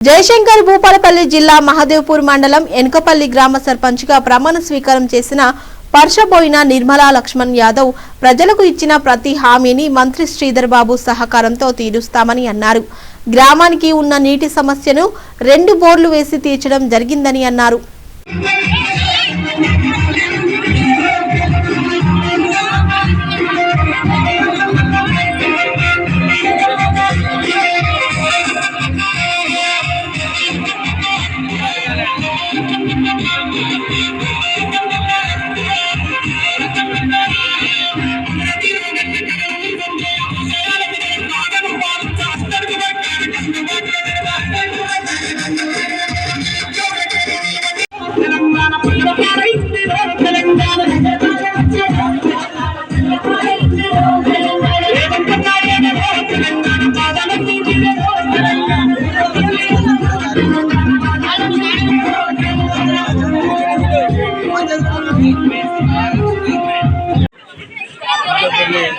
జయశంకర్ భూపాలపల్లి జిల్లా మహదేవ్పూర్ మండలం ఎనకపల్లి గ్రామ సర్పంచ్గా ప్రమాణ స్వీకారం చేసిన పర్షబోయిన నిర్మలా లక్ష్మణ్ యాదవ్ ప్రజలకు ఇచ్చిన ప్రతి హామీని మంత్రి శ్రీధర్ బాబు సహకారంతో తీరుస్తామని అన్నారు. గ్రామానికి ఉన్న నీటి సమస్యను రెండు బోర్లు వేసి తీర్చడం జరిగిందని అన్నారు.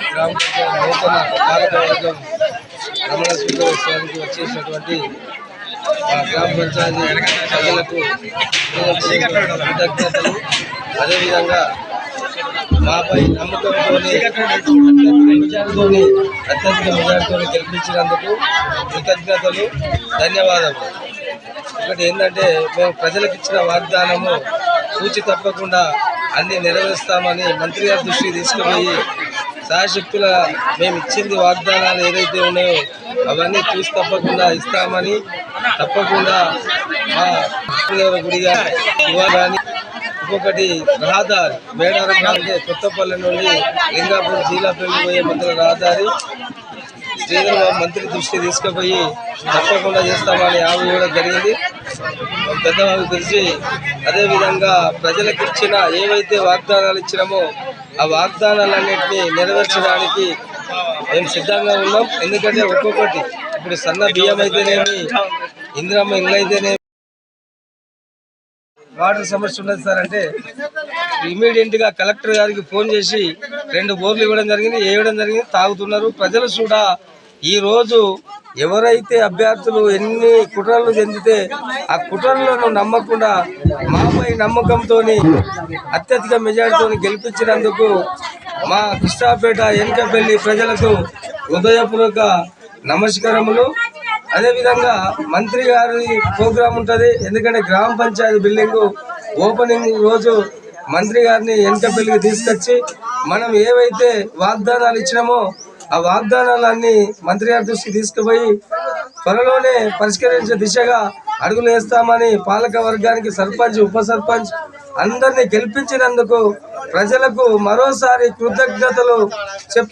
గ్రామ నూతన పాలకవర్గం రమణ స్వీకరించడానికి వచ్చేసినటువంటి మా గ్రామ పంచాయతీ ప్రజలకు కృతజ్ఞతలు. అదేవిధంగా మాపై నమ్మకంతో మెజార్టీతో అత్యధిక మెజార్టీతో గెలిపించినందుకు కృతజ్ఞతలు ధన్యవాదాలు ఒకటి ఏంటంటే మేము ప్రజలకు ఇచ్చిన వాగ్దానము సూచి తప్పకుండా అన్ని నెరవేరుస్తామని మంత్రి గారి దృష్టికి తీసుకుపోయి సహశక్తుల మేము ఇచ్చింది వాగ్దానాలు ఏదైతే ఉన్నాయో అవన్నీ చూసి తప్పకుండా ఇస్తామని తప్పకుండా మా గుడిగా ఇవ్వాలని ఇంకొకటి రహదారి మేడారం అంటే కొత్తపల్లి నుండి లింగాపూర్ జీలాపల్లి పోయే మంత్రి రహదారి. శ్రీధర్ మంత్రి దృష్టి తీసుకుపోయి తప్పకుండా చేస్తామని ఆమె కూడా జరిగింది. పెద్దవాళ్ళు తెలిసి అదేవిధంగా ప్రజలకు ఇచ్చిన ఏవైతే వాగ్దానాలు ఇచ్చినామో ఆ వాగ్దానాలన్నింటినీ నెరవేర్చడానికి మేము సిద్ధంగా ఉన్నాం. ఎందుకంటే ఒక్కొక్కటి ఇప్పుడు సన్న బియ్యం అయితేనేమి ఇందిరమ్మ ఇల్లు అయితేనేమి వాటర్ సమస్య ఉన్నది సార్ అంటే ఇమీడియట్గా కలెక్టర్ గారికి ఫోన్ చేసి రెండు బోర్లు ఇవ్వడం జరిగింది వేయడం జరిగింది తాగుతున్నారు. ప్రజలు కూడా ఈ రోజు ఎవరైతే అభ్యర్థులు ఎన్ని కుట్రలు చెందితే ఆ కుట్రలను నమ్మకుండా మాపై నమ్మకంతో అత్యధిక మెజార్టీతో గెలిపించినందుకు మా కృష్ణాపేట ఎన్కపల్లి ప్రజలకు హృదయపూర్వక నమస్కారములు. అదేవిధంగా మంత్రి గారి ప్రోగ్రాం ఉంటుంది. ఎందుకంటే గ్రామ పంచాయతీ బిల్డింగ్ ఓపెనింగ్ రోజు మంత్రి గారిని ఎన్కపల్లికి తీసుకొచ్చి మనం ఏవైతే వాగ్దానాలు ఇచ్చినామో ఆ వాగ్దానాలన్నీ మంత్రి గారి దృష్టికి తీసుకుపోయి త్వరలోనే పరిష్కరించే దిశగా అడుగులు వేస్తామని పాలక వర్గానికి సర్పంచ్ ఉప సర్పంచ్ అందరినీ గెలిపించినందుకు ప్రజలకు మరోసారి కృతజ్ఞతలు చెప్